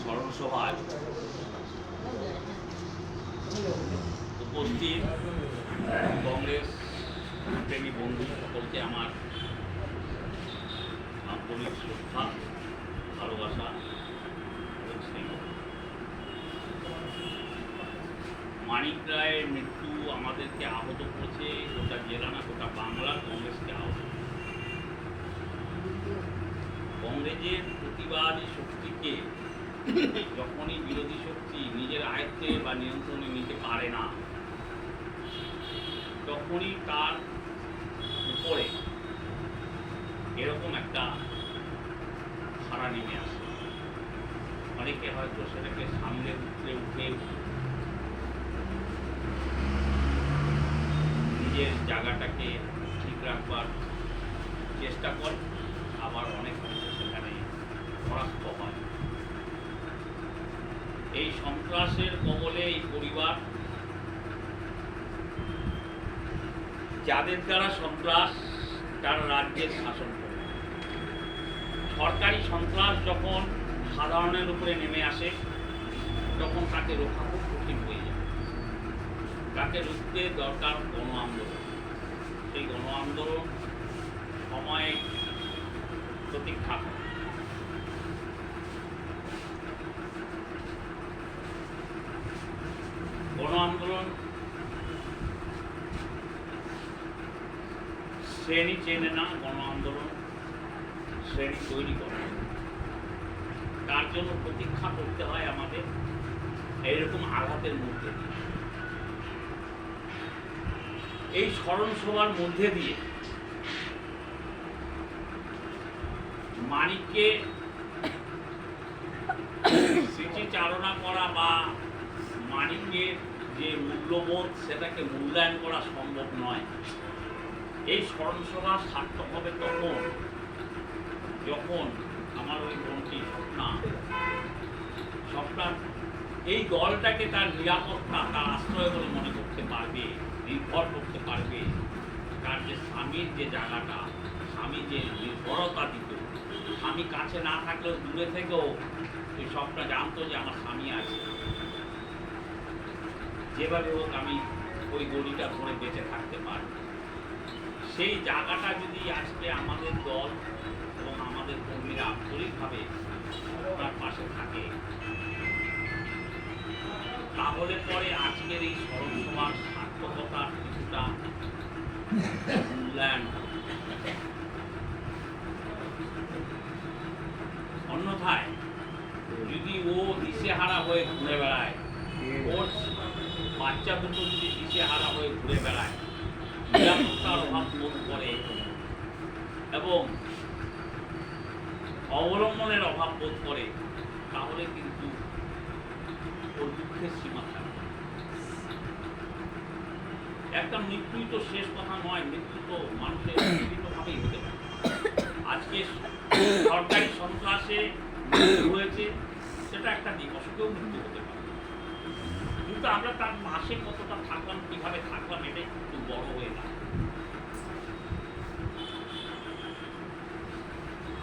স্মরণসভায় উপস্থিত কংগ্রেস, প্রেমী বন্ধু সকলকে আমার আন্তরিক শ্রদ্ধা, ভালোবাসা মানিক রায়ের মৃত্যু আমাদেরকে আহত করেছে গোটা জেলা না, গোটা বাংলার কংগ্রেসকে আহত কংগ্রেসের প্রতিবাদী শক্তিকে যখনই বিরোধী শক্তি নিজের আয়ত্তে বা নিয়ন্ত্রণে নিতে পারে না, তখনই তার উপরে এরকম একটা ধারা নেমে আসে। অনেকে হয়তো সেটাকে সামনে উঠে উঠে নিজের জায়গাটাকে ঠিক রাখবার চেষ্টা করে, আবার অনেক হয়তো সেখানে পরাস্ত হয় এই সন্ত্রাসের কবলে এই পরিবার। যাদের দ্বারা সন্ত্রাস, তারা রাজ্যের শাসন করে। সরকারি সন্ত্রাস যখন সাধারণের উপরে নেমে আসে, তখন তাকে রক্ষা খুব কঠিন হয়ে যায়। তাকে রুখতে দরকার গণ আন্দোলন। সেই গণ আন্দোলন সময়ে প্রতীক্ষা করে। গণ আন্দোলন। শ্রেণি চেনে না, গণ আন্দোলন। শ্রেণি তৈরি করে তার জন্য প্রতীক্ষা করতে হয় আমাদের এইরকম আঘাতের মধ্যে দিয়ে। এই স্মরণ সভার মধ্যে দিয়ে মানিককে স্মৃতিচারণা করা বা মানিকের যে মূল্যবোধ সেটাকে মূল্যায়ন করা সম্ভব নয়। এই স্মরণসভা সার্থক হবে তখন, যখন আমার ওই বোনটি স্বপ্না স্বপ্না এই দলটাকে তার নিরাপত্তা, তার আশ্রয় বলে মনে করতে পারবে, নির্ভর করতে পারবে। তার যে স্বামীর যে জায়গাটা, স্বামী যে নির্ভরতা দিত, স্বামী কাছে না থাকলেও দূরে থেকেও ওই স্বপ্না জানতো যে আমার স্বামী আছে। যেভাবে হোক আমি ওই গড়িটা ধরে বেঁচে থাকতে পারব। সেই জায়গাটা যদি আজকে আমাদের দল এবং আমাদের কর্মীরা আন্তরিকভাবে তার পাশে থাকে তাহলে পরে আজকের এই স্মরণ সভার সার্থকতার কিছুটা মূল্যায়ন অন্যথায় যদি ও দিশেহারা হয়ে ঘুরে বেড়ায় ওর বাচ্চা দুটো যদি দিশেহারা হয়ে ঘুরে বেড়ায় নিরাপত্তার অভাব বোধ করে এবং অবলম্বনের অভাব বোধ করে, তাহলে কিন্তু ওর দুঃখের সীমা থাকবে। একটা মৃত্যুই তো শেষ কথা নয়, মৃত্যু তো মানুষের বিভিন্নভাবেই হতে পারে। আজকে সরকারি সন্ত্রাসে মৃত্যু হয়েছে, সেটা একটা দিক অসুখেও মৃত্যু হতে পারে। কিন্তু আমরা তার পাশে কতটা থাকলাম, কীভাবে থাকলাম, এটাই কিন্তু বড় হয়ে না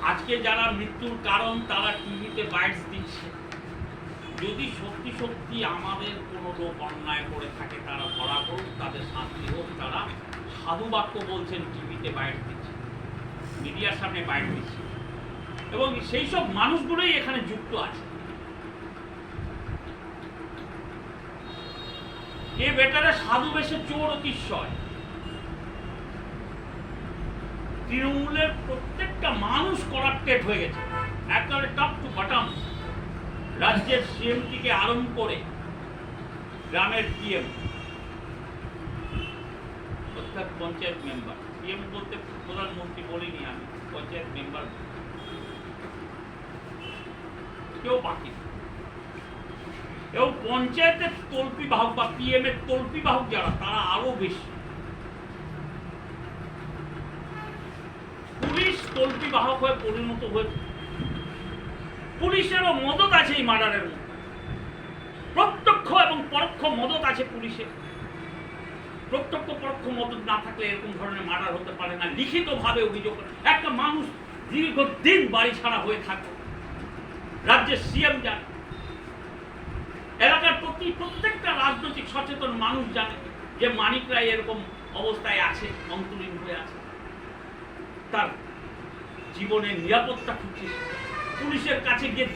আজকে যারা মৃত্যুর কারণ, তারা টিভিতে বাইটস দিচ্ছে। যদি সত্যি সত্যি আমাদের কোনো লোক অন্যায় করে থাকে, তারা ধরা করুক তাদের শান্তি হোক, তারা সাধু বাক্য বলছেন, টিভিতে বাইট দিচ্ছে। মিডিয়ার সামনে বাইট দিচ্ছে। এবং সেই সব মানুষগুলোই এখানে যুক্ত আছে। এ বেটারে সাধু বেশে চোর অতিশয়। তৃণমূলের প্রত্যেকটা মানুষ করাপ্টেড হয়ে গেছে। একেবারে টপ টু বটম রাজ্যের সিএম থেকে আরম্ভ করে গ্রামের পিএম অর্থাৎ পঞ্চায়েত মেম্বার পিএম বলতে প্রধানমন্ত্রী বলিনি আমি, পঞ্চায়েত মেম্বার কেউ বাকি। এবং পঞ্চায়েতের তল্পি বাহক বা পিএম এর তল্পি বাহক যারা, তারা আরও বেশি। পুলিশ তল্পি বাহক হয়ে পরিণত হয়েছে। পুলিশেরও মদত আছে এই মার্ডারের মধ্যে। প্রত্যক্ষ এবং পরোক্ষ মদত আছে পুলিশের। প্রত্যক্ষ পরোক্ষ মদত না থাকলে এরকম ধরনের মার্ডার হতে পারে না। লিখিতভাবে অভিযোগ একটা মানুষ দীর্ঘদিন বাড়ি ছাড়া হয়ে থাকে রাজ্যের সিএম যান কি প্রত্যেকটা রাজনৈতিক সচেতন মানুষ জানে যে মানিক রায় এরকম অবস্থায় আছে, অন্তরীণ হয়ে আছে, তার জীবনের নিরাপত্তা খুঁজছে। পুলিশের কাছে গিয়ে